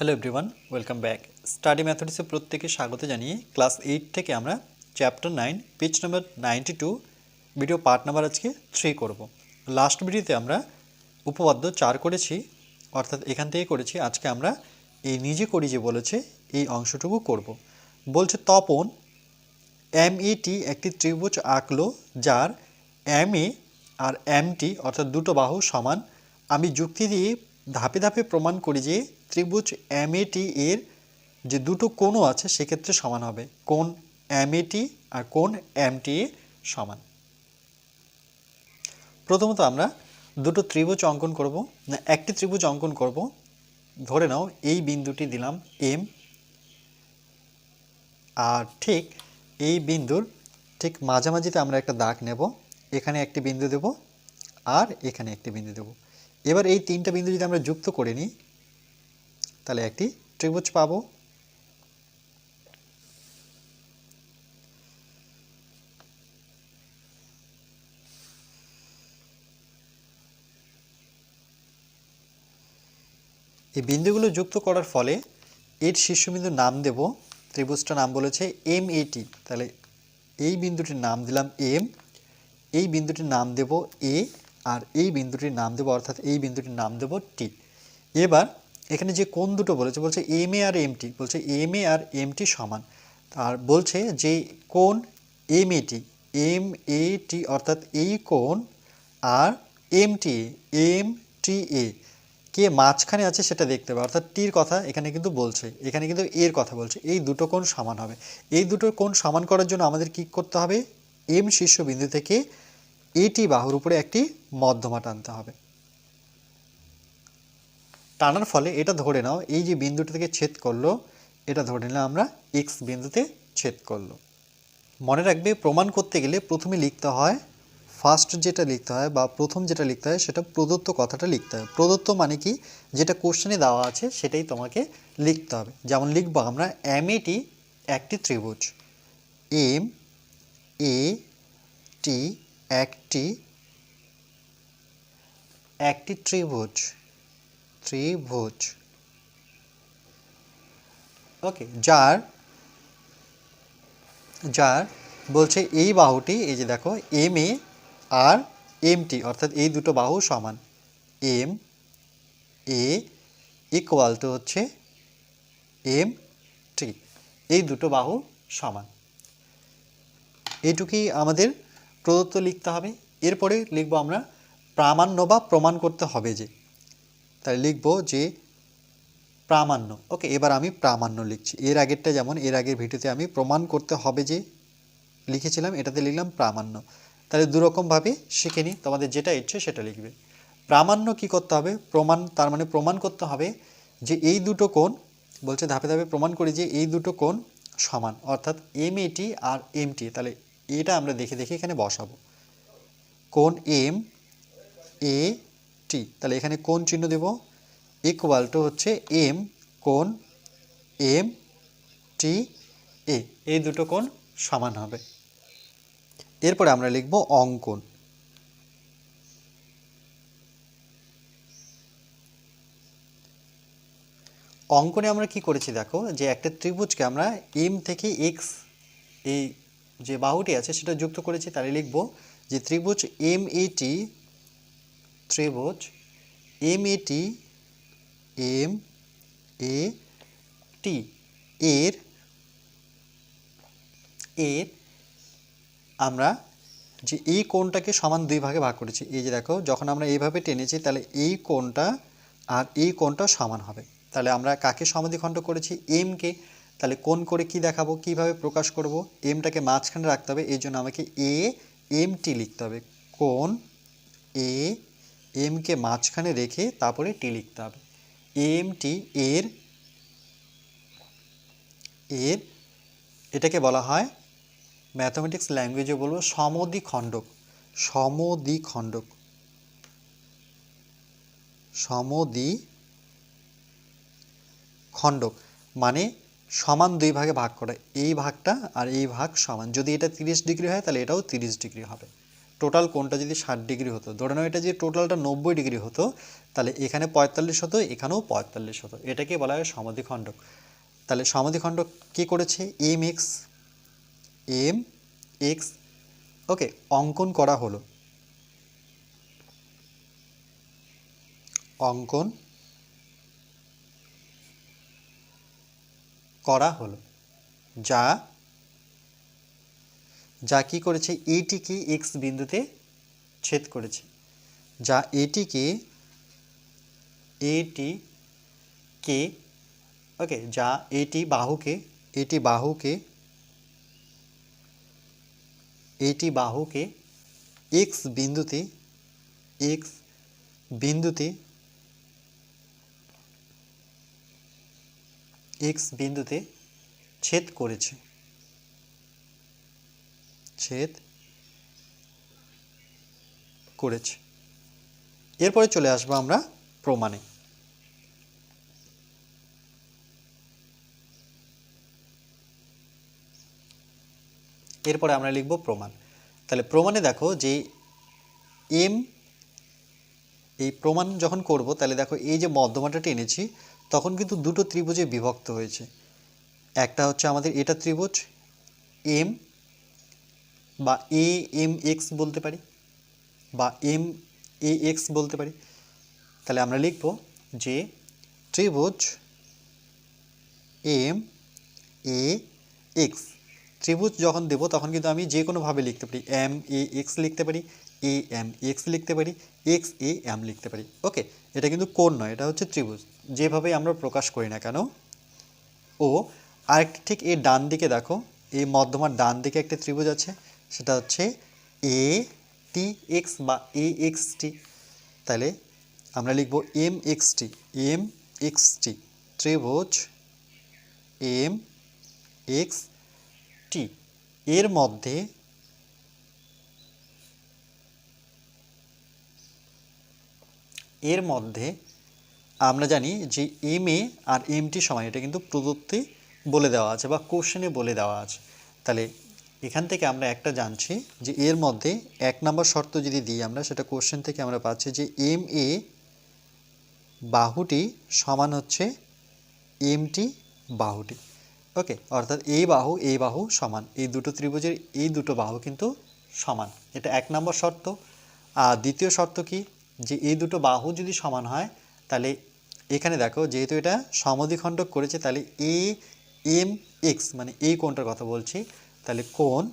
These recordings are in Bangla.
Hello everyone welcome back study ম্যাথমেটিক্সে প্রত্যেকে স্বাগত জানিয়ে ক্লাস এইট থেকে আমরা chapter nine page number ninety two video part number আজকে থ্রি করব। লাস্ট ভিডিওতে আমরা উপপাদ্য চার করেছি, অর্থাৎ এখান থেকে করেছি, আজকে আমরা এই নিজে করি যে বলেছে, এই অংশটুকু করব। বলছে তপন এম টি একটি ত্রিভুজ আঁকলো যার এম এ আর এমটি অর্থাৎ দুটো বাহু সমান। আমি যুক্তি দিয়ে ধাপে ধাপে প্রমাণ করি যে ত্রিভুজ এম টি এর যে দুটো কোণও আছে, সেক্ষেত্রে সমান হবে। কোণ এম টি আর কোণ এমটি সমান। প্রথমত আমরা দুটো ত্রিভুজ অঙ্কন করব। না, একটি ত্রিভুজ অঙ্কন করব। ধরে নাও, এই বিন্দুটি দিলাম এম আর ঠিক এই বিন্দুর ঠিক মাঝামাঝিতে আমরা একটা দাগ নেব। এখানে একটি বিন্দু দেব আর এখানে একটি বিন্দু দেব। এবার এই তিনটা বিন্দু যদি আমরা যুক্ত করে নিই তাহলে একটি ত্রিভুজ পাবো। এই বিন্দুগুলো যুক্ত করার ফলে এর শীর্ষবিন্দুর নাম দেব। ত্রিভুজটার নাম বলেছে এম এটি তাহলে এই বিন্দুটির নাম দিলাম এম এই বিন্দুটির নাম দেব এ আর এই বিন্দুটির নাম দেব, অর্থাৎ এই বিন্দুটির নাম দেব টি এবার এখানে যে কোন দুটো বলেছে, বলছে M A R M T বলছে M A R M T সমান। আর বলছে যে কোন এম এটি এম এ টি অর্থাৎ এই কোন আর এম টি এম টি এ কে মাঝখানে আছে সেটা দেখতে হবে, অর্থাৎ টির কথা এখানে কিন্তু বলছে, এখানে কিন্তু এর কথা বলছে। এই দুটো কোণ সমান হবে। এই দুটো কোণ সমান করার জন্য আমাদের কি করতে হবে? এম শীর্ষবিন্দু থেকে এটি বাহুর উপরে একটি মধ্যমা টানতে হবে। টানার ফলে এটা ধরে নাও, এই যে বিন্দুটা থেকে ছেদ করল, এটা ধরে নিলাম আমরা এক্স বিন্দুতে ছেদ করল। মনে রাখবে, প্রমাণ করতে গেলে প্রথমে লিখতে হয় ফার্স্ট যেটা লিখতে হয় বা প্রথম যেটা লিখতে হয় সেটা প্রদত্ত কথাটা লিখতে হয়। প্রদত্ত মানে কি? যেটা কোশ্চেনে দেওয়া আছে সেটাই তোমাকে লিখতে হবে। যেমন লিখব আমরা এম এটি একটি ত্রিভুজ। এম এ টি একটি একটি ত্রিভুজ। ত্রিভুজ। ওকে যার যার বলছে এই বাহুটি, এই যে দেখো M A R M T অর্থাৎ এই দুটো বাহু সমান। এম এ ইকুয়াল টু হচ্ছে এম টি এই দুটো বাহু সমান। এইটুকুই আমাদের প্রদত্ত লিখতে হবে। এরপরে লিখব আমরা প্রামাণ্য বা প্রমাণ করতে হবে যে তাই লিখব যে প্রামাণ্য। ওকে, এবার আমি প্রামাণ্য লিখছি। এর আগেরটা যেমন, এর আগের ভিডিওতে আমি প্রমাণ করতে হবে যে লিখেছিলাম, এটাতে লিখলাম প্রামাণ্য। তাহলে দুরকমভাবে শিখে নিই, তোমাদের যেটা ইচ্ছে সেটা লিখবে। প্রামাণ্য কি করতে হবে? প্রমাণ, তার মানে প্রমাণ করতে হবে যে এই দুটো কোণ, বলছে ধাপে ধাপে প্রমাণ করি যে এই দুটো কোণ সমান, অর্থাৎ এম এটি আর এম টি তাহলে এটা আমরা দেখে দেখে এখানে বসাবো। কোণ এম এ টি, তাহলে এখানে কোণ চিহ্ন দেব? ইকুয়াল টু হচ্ছে এম কোণ এম টি এ এই দুটো কোণ সমান হবে। এরপরে আমরা লিখব অঙ্কন। অঙ্কনে আমরা কি করেছি দেখো, যে একটা ত্রিভুজকে আমরা এম থেকে এক্স এই যে বাহুটি আছে সেটা যুক্ত করেছি, তাহলে লিখব যে ত্রিভুজ এম এটি ত্রিভুজ এম এটি এম এ টি এর এর আমরা যে এই কোণটাকে সমান দুই ভাগে ভাগ করেছি। এই যে দেখো, যখন আমরা এইভাবে টেনেছি, তাহলে এই কোণটা আর এই কোণটা সমান হবে। তাহলে আমরা কাকে সমাধিখণ্ড করেছি? এমকে তাহলে কোণ করে কি দেখাবো? কীভাবে প্রকাশ করব? এমটাকে মাঝখানে রাখতে হবে। এই জন্য আমাকে এ এম টি লিখতে হবে। কোণ এ এমকে মাঝখানে রেখে তারপরে টি লিখতে হবে। এম টি এর এর এটাকে বলা হয় ম্যাথমেটিক্স ল্যাঙ্গুয়েজে বলব সমদ্বিখণ্ডক সমদ্বিখণ্ডক সমদ্বি খণ্ডক মানে সমান দুই ভাগে ভাগ করা। এই ভাগটা আর এই ভাগ সমান। যদি এটা তিরিশ ডিগ্রি হয় তাহলে এটাও তিরিশ ডিগ্রি হবে। টোটাল কোণটা যদি ষাট ডিগ্রি হতো, ধরে নাও এটা যদি টোটালটা নব্বই ডিগ্রি হতো, তাহলে এখানে পঁয়তাল্লিশ হতো, এখানেও পঁয়তাল্লিশ হতো। এটাকে বলা হয় সমাধিখণ্ডক। তাহলে সমাধিখণ্ডক কী করেছে? M X M X okay, অঙ্কন করা হলো। অঙ্কন করা হলো। যা যা কি করেছে? এটিকে এক্স বিন্দুতে ছেদ করেছে। যা এটিকে এটি কে, ওকে, যা এটি বাহুকে এটি বাহুকে এটি বাহুকে এক্স বিন্দুতে এক্স বিন্দুতে এক্স বিন্দুতে ছেদ করেছে। ছেদ করেছে। এরপরে চলে আসব আমরা প্রমাণে। এরপরে আমরা লিখব প্রমাণ। তাহলে প্রমাণে দেখো যে এম, এই প্রমাণ যখন করব, তাহলে দেখো এই যে মধ্যমাটা টেনেছি তখন কিন্তু দুটো ত্রিভুজে বিভক্ত হয়েছে। একটা হচ্ছে আমাদের এটা ত্রিভুজ, এম বা এ, এম, এক্স বলতে পারি, বা এম, এ, এক্স বলতে পারি, তাহলে আমরা লিখব যে ত্রিভুজ এম, এ, এক্স। ত্রিভুজ যখন দেব, তখন কিন্তু আমি যে কোনোভাবে লিখতে পারি, এম, এ, এক্স লিখতে পারি, এ, এম, এক্স লিখতে পারি, এক্স, এ, এম লিখতে পারি। ওকে, এটা কিন্তু কোণ নয়, এটা হচ্ছে ত্রিভুজ। যেভাবে আমরা প্রকাশ করি না কেন, ও, আরেকটি ঠিক এর ডান দিকে দেখো, এই মধ্যমার ডান দিকে একটা ত্রিভুজ আছে সেটা হচ্ছে এ টি এক্স বা এ এক্স টি তাহলে আমরা লিখব M X T M X T ত্রিভুজ এম এক্স টি এর মধ্যে এর মধ্যে আমরা জানি যে M A R M T সমান, এটা কিন্তু প্রদত্তে বলে দেওয়া আছে বা কোশ্চেনে বলে দেওয়া আছে। তাহলে এখান থেকে আমরা একটা জানছি যে এর মধ্যে এক নম্বর শর্ত যদি দিই আমরা, সেটা কোশ্চেন থেকে আমরা পাচ্ছি যে এম এ বাহুটি সমান হচ্ছে এম টি বাহুটি। ওকে অর্থাৎ এই বাহু এই বাহু সমান। এই দুটো ত্রিভুজের এই দুটো বাহু কিন্তু সমান। এটা এক নম্বর শর্ত। আর দ্বিতীয় শর্ত কি? যে এই দুটো বাহু যদি সমান হয়, তাহলে এখানে দেখো, যেহেতু এটা সমদ্বিখণ্ডক করেছে, তাহলে এ এম এক্স মানে এই কোণটার কথা বলছি তাহলে কোন?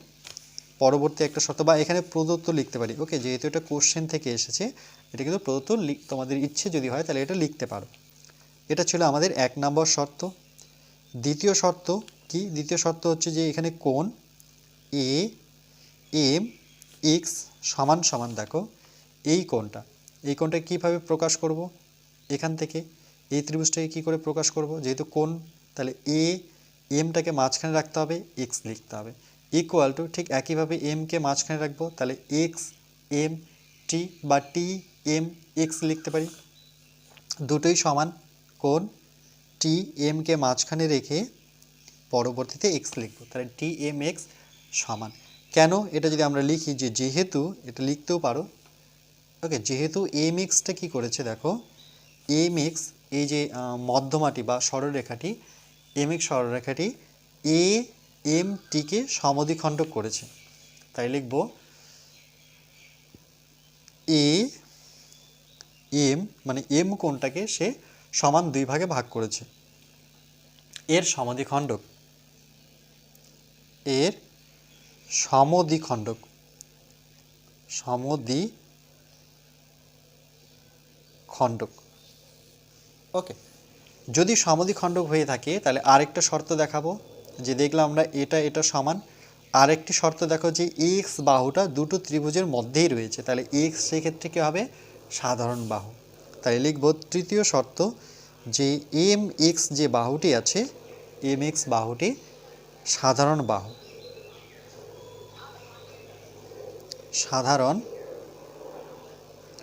পরবর্তী একটা শর্ত বা এখানে প্রদত্ত লিখতে পারি। ওকে, যেহেতু এটা কোশ্চেন থেকে এসেছে, এটা কিন্তু প্রদত্ত তোমাদের ইচ্ছে যদি হয় তাহলে এটা লিখতে পারো। এটা ছিল আমাদের এক নম্বর শর্ত। দ্বিতীয় শর্ত কি? দ্বিতীয় শর্ত হচ্ছে যে এখানে কোন? এ এম এক্স সমান সমান, দেখো, এই কোনটা এই কোণটা কীভাবে প্রকাশ করব? এখান থেকে। এই ত্রিভুজটাকে কী করে প্রকাশ করব? যেহেতু কোন তাহলে এ এমটাকে মাঝখানে রাখতে হবে এক্স লিখতে হবে। ইকুয়াল টু ঠিক একইভাবে এমকে মাঝখানে রাখব, তাহলে এক্স এম টি বা টি এম এক্স লিখতে পারি। দুটোই সমান কোণ টি এমকে মাঝখানে রেখে পরবর্তীতে এক্স লিখব, তাহলে টি এম এক্স সমান। কেন? এটা যদি আমরা লিখি যে যেহেতু, এটা লিখতেও পারো। ওকে, যেহেতু এম এক্সটা কী করেছে দেখো এম এক্স এই যে মধ্যমাটি বা সরলরেখাটি এম এক্স সরলরেখাটি এ এম টিকে সমদ্বিখণ্ডক করেছে। তাই লিখব এ এম মানে এম কোণটাকে সে সমান দুই ভাগে ভাগ করেছে। এর সমাধিখণ্ডক এর সমদ্বিখণ্ডক। সমদ্বি খণ্ডক ওকে। যদি সমদ্বিখণ্ডক হয়ে থাকে, তাহলে আরেকটা শর্ত দেখাবো। যে দেখলাম আমরা এটা এটা সমান। আরেকটি শর্ত দেখো যে এক্স বাহুটা দুটো ত্রিভুজের মধ্যেই রয়েছে। তাহলে এক্স সেক্ষেত্রে কী হবে? সাধারণ বাহু। তাই লিখব তৃতীয় শর্ত যে এম এক্স যে বাহুটি আছে এম এক্স বাহুটি সাধারণ বাহু। সাধারণ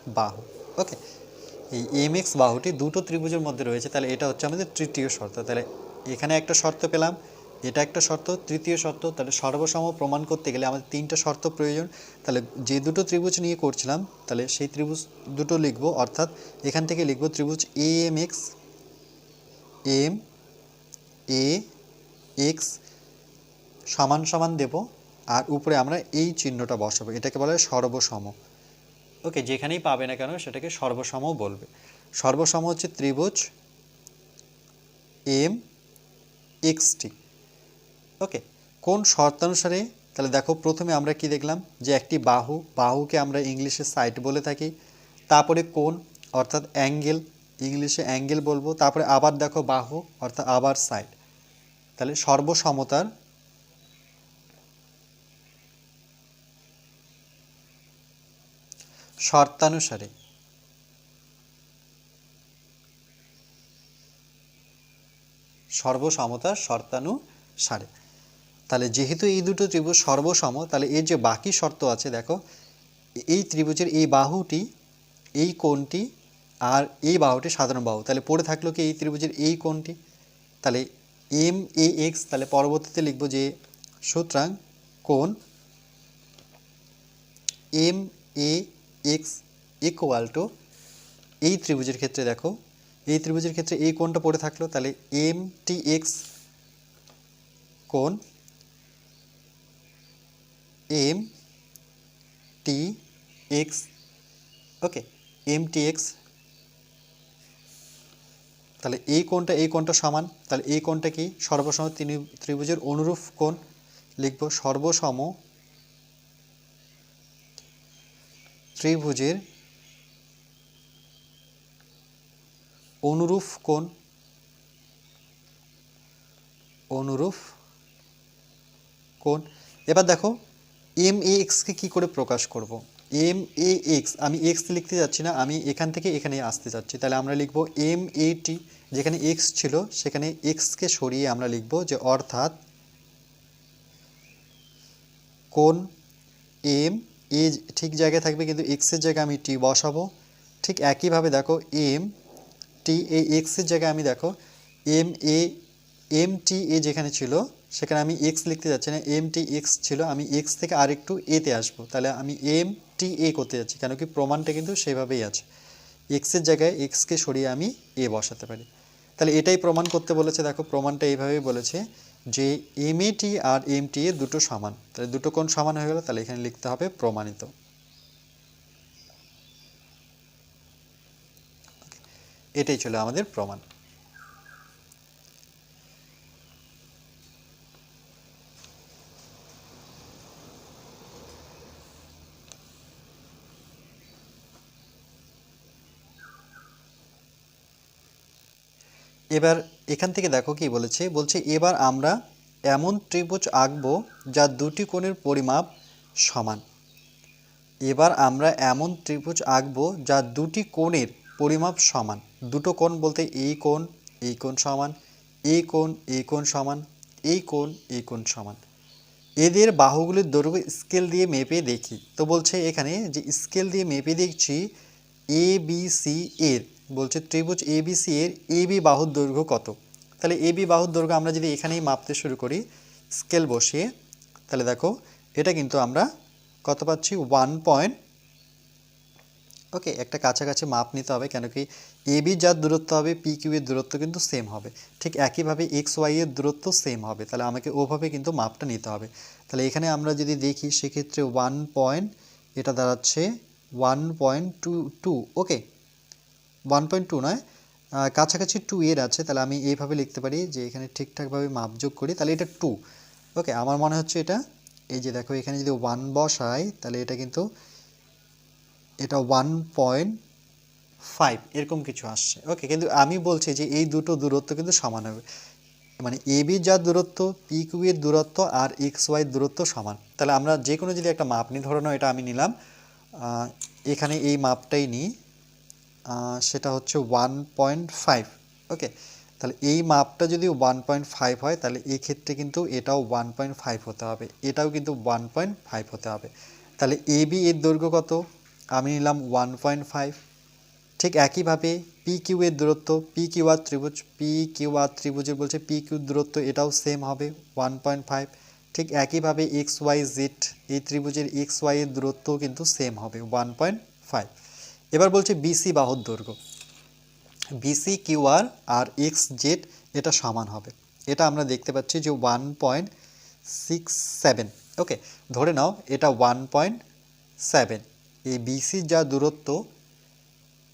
বাহু। ওকে? এই এম এক্স বাহুটি দুটো ত্রিভুজের মধ্যে রয়েছে, তাহলে এটা হচ্ছে আমাদের তৃতীয় শর্ত। তাহলে এখানে একটা শর্ত পেলাম এটা একটা শর্ত, তৃতীয় শর্ত, তাহলে সর্বসম প্রমাণ করতে গেলে আমাদের তিনটা শর্ত প্রয়োজন। তাহলে যে দুটো ত্রিভুজ নিয়ে করছিলাম, তাহলে সেই ত্রিভুজ দুটো লিখব, অর্থাৎ এখান থেকে লিখব ত্রিভুজ A M X M A X সমান সমান দেব, আর উপরে আমরা এই চিহ্নটা বসাবো, এটাকে বলা হয় সর্বসম। ওকে, যেখানেই পাবে না কেন, সেটাকে সর্বসম বলবে। সর্বসম হচ্ছে ত্রিভুজ এম এক্সটি ওকে কোন শর্তানুসারে? তাহলে দেখো, প্রথমে আমরা কি দেখলাম? যে একটি বাহু, বাহুকে আমরা ইংলিশে সাইড বলে থাকি। তারপরে কোন অর্থাৎ অ্যাঙ্গেল, ইংলিশে অ্যাঙ্গেল বলব। তারপরে আবার দেখো বাহু, অর্থাৎ আবার সাইড তাহলে সর্বসমতার শর্তানুসারে সর্বসমতার শর্তানুসারে। তাহলে যেহেতু এই দুটো ত্রিভুজ সর্বসম, তাহলে এর যে বাকি শর্ত আছে, দেখো, এই ত্রিভুজের এই বাহুটি, এই কোণটি আর এই বাহুটি সাধারণ বাহু। তাহলে পড়ে থাকল কি এই ত্রিভুজের এই কোণটি? তাহলে এম এ এক্স তাহলে পরবর্তীতে লিখব যে সুতরাং কোণ M A X equal to এই ত্রিভুজের ক্ষেত্রে দেখো, এই ত্রিভুজের ক্ষেত্রে এই কোণটা পড়ে থাকল, তাহলে এম টি এক্স কোণ M T X okay M T X তাহলে এই কোণটা এই কোণটা সমান, তাহলে এই কোণটা কি? সর্বসম তিনি ত্রিভুজের অনুরূপ কোণ লিখব সর্বসম ত্রিভুজের অনুরূপ কোণ অনুরূপ কোণ। এবার দেখো এম এ এক্সকে কী করে প্রকাশ করব? এম এ এক্স আমি এক্স লিখতে যাচ্ছি না, আমি এখান থেকে এখানে আসতে যাচ্ছি। তাহলে আমরা লিখব এম এ টি যেখানে এক্স ছিল, সেখানে এক্সকে সরিয়ে আমরা লিখব যে অর্থাৎ কোন এম এ ঠিক জায়গায় থাকবে কিন্তু এক্সের জায়গায় আমি টি বসাবো। ঠিক একইভাবে দেখো এম টি এই এক্সের জায়গায় আমি দেখো এম এ এম টি এ যেখানে ছিল সেখানে আমি এক্স লিখতে যাচ্ছি না এম টি এক্স ছিল, আমি এক্স থেকে আর আরেকটু এতে আসব। তাহলে আমি এম টি এ করতে যাচ্ছি, কেন কি প্রমাণটা কিন্তু সেভাবেই আছে। এক্সের জায়গায় এক্সকে সরিয়ে আমি এ বসাতে পারি। তাহলে এটাই প্রমাণ করতে বলেছে, দেখো প্রমাণটা এইভাবেই বলেছে যে M A T R M T এ দুটো সমান। তাহলে দুটো কোণ সমান হয়ে গেল, তাহলে এখানে লিখতে হবে প্রমাণিত। এটাই ছিল আমাদের প্রমাণ। এবার এখান থেকে দেখো কি বলেছে? বলছে, এবার আমরা এমন ত্রিভুজ আঁকবো যা দুটি কোণের পরিমাপ সমান। এবার আমরা এমন ত্রিভুজ আঁকবো যা দুটি কোণের পরিমাপ সমান। দুটো কোণ বলতে এই কোণ এই কোণ সমান, এই কোণ এই কোণ সমান, এই কোণ এই কোণ সমান। এদের বাহুগুলির দৈর্ঘ্য স্কেল দিয়ে মেপে দেখি। তো বলছে এখানে যে স্কেল দিয়ে মেপে দেখছি এ বি সি এর বলছে ত্রিভুজ এ বি সি এর এ বি বাহুর দৈর্ঘ্য কত? তাহলে এ বি বাহুর দৈর্ঘ্য আমরা যদি এখানেই মাপতে শুরু করি, স্কেল বসিয়ে, তাহলে দেখো এটা কিন্তু আমরা কত পাচ্ছি? One point. ওকে, একটা কাছাকাছি মাপ নিতে হবে কেন কি এ বি যার দূরত্ব হবে, পি কিউ এর দূরত্ব কিন্তু সেম হবে। ঠিক একইভাবে এক্স ওয়াই এর দূরত্ব সেম হবে, তাহলে আমাকে ওভাবে কিন্তু মাপটা নিতে হবে। তাহলে এখানে আমরা যদি দেখি, সেক্ষেত্রে ওয়ান পয়েন্ট, এটা দাঁড়াচ্ছে one point two two, okay. One point two নয়। কাছাকাছি টু এর আছে, তাহলে আমি এইভাবে লিখতে পারি যে এখানে ঠিকঠাকভাবে মাপ যোগ করি, তাহলে এটা টু ওকে আমার মনে হচ্ছে এটা, এই যে দেখো এখানে যদি ওয়ান বসাই, তাহলে এটা কিন্তু, এটা ওয়ান পয়েন্ট ফাইভ এরকম কিছু আসছে। ওকে কিন্তু আমি বলছি যে এই দুটো দূরত্ব কিন্তু সমান হবে। মানে এ বি যার দূরত্ব পি কিউ এর দূরত্ব, আর এক্স ওয়াই দূরত্ব সমান। তাহলে আমরা যে কোনো যদি একটা মাপ নিই, ধরে এটা আমি নিলাম এখানে এই মাপটাই নিই। সেটা হচ্ছে ওয়ান পয়েন্ট ফাইভ ওকে তাহলে এই মাপটা যদি ওয়ান পয়েন্ট ফাইভ হয়, তাহলে এই ক্ষেত্রে কিন্তু এটাও ওয়ান পয়েন্ট ফাইভ হতে হবে। এটাও কিন্তু ওয়ান পয়েন্ট ফাইভ হতে হবে। তাহলে এ, বি এর দৈর্ঘ্য কত? আমি নিলাম ওয়ান পয়েন্ট ফাইভ ঠিক একইভাবে পি কিউ এর দূরত্ব পি কিউ আর ত্রিভুজ পি কিউ আর ত্রিভুজের বলছে পি কিউ দূরত্ব এটাও সেম হবে ওয়ান পয়েন্ট ফাইভ ঠিক একইভাবে এক্স ওয়াই জেড এই ত্রিভুজের এক্স ওয়াই এর দূরত্বও কিন্তু সেম হবে ওয়ান পয়েন্ট ফাইভ এবার বলছে বিসি বাহুর দৈর্ঘ্য। BC Q R R X Z এটা সমান হবে। এটা আমরা দেখতে পাচ্ছি যে one point six seven okay ধরে নাও এটা ওয়ান পয়েন্ট সেভেন এই বিসি যা দূরত্ব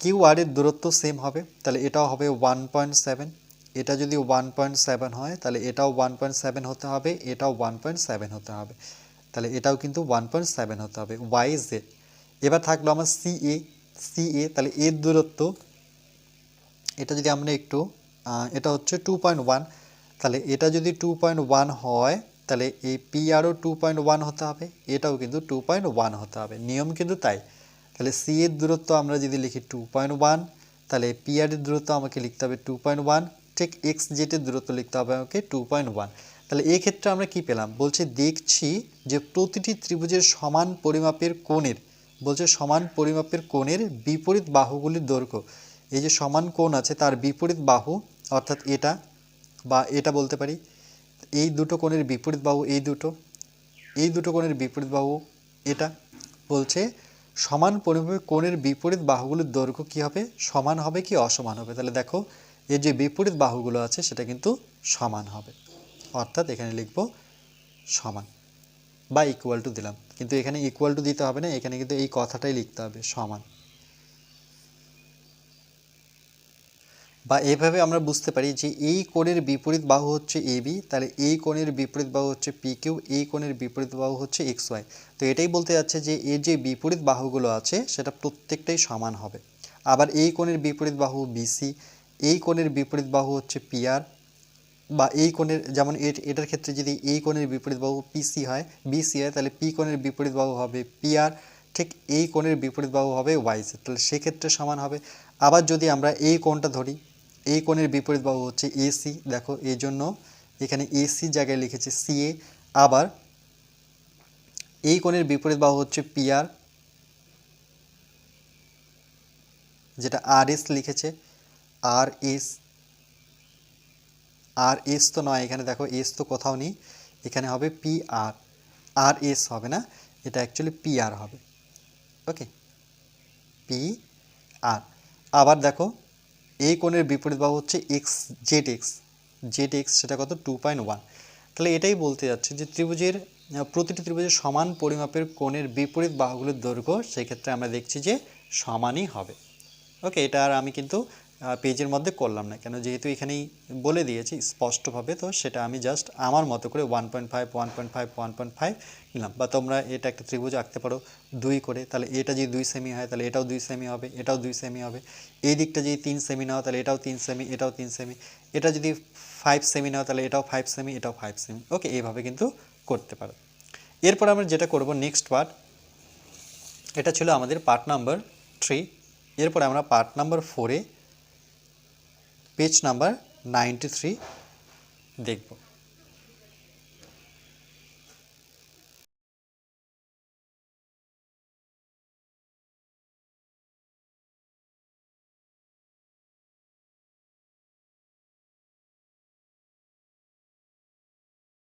কিউ আর এর দূরত্ব সেম হবে, তাহলে এটাও হবে ওয়ান পয়েন্ট সেভেন এটা যদি ওয়ান পয়েন্ট সেভেন হয়, তাহলে এটাও ওয়ান পয়েন্ট সেভেন হতে হবে, এটাও ওয়ান পয়েন্ট সেভেন হতে হবে। তাহলে এটাও কিন্তু ওয়ান পয়েন্ট সেভেন হতে হবে। ওয়াই জেড এবার থাকল আমার সি এ সি এ, তাহলে এর দূরত্ব, এটা যদি আমরা একটু এটা হচ্ছে টু পয়েন্ট ওয়ান তাহলে এটা যদি টু পয়েন্ট ওয়ান হয়, তাহলে এই পি আরও টু পয়েন্ট ওয়ান হতে হবে, এটাও কিন্তু টু পয়েন্ট ওয়ান হতে হবে, নিয়ম কিন্তু তাই। তাহলে সি এর দূরত্ব আমরা যদি লিখি টু পয়েন্ট ওয়ান তাহলে পি আর এর দূরত্ব আমাকে লিখতে হবে টু পয়েন্ট ওয়ান ঠিক এক্স জেটের দূরত্ব লিখতে হবে আমাকে টু পয়েন্ট ওয়ান তাহলে এই ক্ষেত্রে আমরা কি পেলাম? বলছে দেখছি যে প্রতিটি ত্রিভুজের সমান পরিমাপের কোণের বলছে, সমান পরিমাপের কোণের বিপরীত বাহুগুলির দৈর্ঘ্য। এই যে সমান কোণ আছে, তার বিপরীত বাহু, অর্থাৎ এটা বা এটা বলতে পারি, এই দুটো কোণের বিপরীত বাহু, এই দুটো এই দুটো কোণের বিপরীত বাহু, এটা বলছে, সমান পরিমাপে কোণের বিপরীত বাহুগুলির দৈর্ঘ্য কী হবে? সমান হবে কি অসমান হবে? তাহলে দেখো এর যে বিপরীত বাহুগুলো আছে, সেটা কিন্তু সমান হবে। অর্থাৎ এখানে লিখব সমান। বা ইকুয়াল টু দিলাম। কিন্তু এখানে ইকুয়াল টু দিতে হবে না, এখানে কিন্তু এই কথাটাই লিখতে হবে সমান। বা এভাবে আমরা বুঝতে পারি যে এই কোণের বিপরীত বাহু হচ্ছে এ বি তাহলে এই কোণের বিপরীত বাহু হচ্ছে পি কিউ এই কোণের বিপরীত বাহু হচ্ছে এক্স ওয়াই তো এটাই বলতে যাচ্ছে যে এর যে বিপরীত বাহুগুলো আছে, সেটা প্রত্যেকটাই সমান হবে। আবার এই কোণের বিপরীত বাহু বিসি এই কোণের বিপরীত বাহু হচ্ছে পিআর বা এই কোণের, যেমন এটার ক্ষেত্রে যদি এই কোণের বিপরীত বাহু পিসি হয় বিসি হয়, তাহলে পি কোণের বিপরীত বাহু হবে পিআর ঠিক এই কোণের বিপরীত বাহু হবে ওয়াইজ তাহলে সেক্ষেত্রে সমান হবে। আবার যদি আমরা এই কোণটা ধরি, এই কোণের বিপরীত বাহু হচ্ছে এসি দেখো, এই জন্য এখানে এসি জায়গায় লিখেছে সিএ আবার এই কোণের বিপরীত বাহু হচ্ছে পিআর যেটা আর এস লিখেছে আর এস আর এস তো নয়, এখানে দেখো এস তো কোথাও নেই, এখানে হবে পি আর আর এস হবে না, এটা অ্যাকচুয়ালি পি আর হবে ওকে পি আর, আবার দেখো এই কোণের বিপরীত বাহু হচ্ছে X Z X Z X সেটা কত? টু পয়েন্ট ওয়ান তাহলে এটাই বলতে যাচ্ছে যে ত্রিভুজের প্রতিটি ত্রিভুজের সমান পরিমাপের কোণের বিপরীত বাহুগুলোর দৈর্ঘ্য, সেক্ষেত্রে আমরা দেখছি যে সমানই হবে ওকে এটা আর আমি কিন্তু পেজের মধ্যে করলাম না। কেন? যেহেতু এখানেই বলে দিয়েছি স্পষ্টভাবে, তো সেটা আমি জাস্ট আমার মতো করে one point five one point five one point five নিলাম। বা তোমরা এটা একটা ত্রিভুজ আঁকতে পারো দুই করে। তাহলে এটা যদি দুই সেমি হয়, তাহলে এটাও দুই সেমি হবে, এটাও দুই সেমি হবে। এই দিকটা যদি তিন সেমি নাও তাহলে এটাও তিন সেমি এটাও তিন সেমি এটা যদি ফাইভ সেমি নাও তাহলে এটাও ফাইভ সেমি এটাও ফাইভ সেমি ওকে এইভাবে কিন্তু করতে পারো। এরপর আমরা যেটা করব নেক্সট পার্ট এটা ছিল আমাদের পার্ট নাম্বার থ্রি এরপরে আমরা পার্ট নাম্বার ফোরে পেজ নাম্বার নাইনটি থ্রি দেখব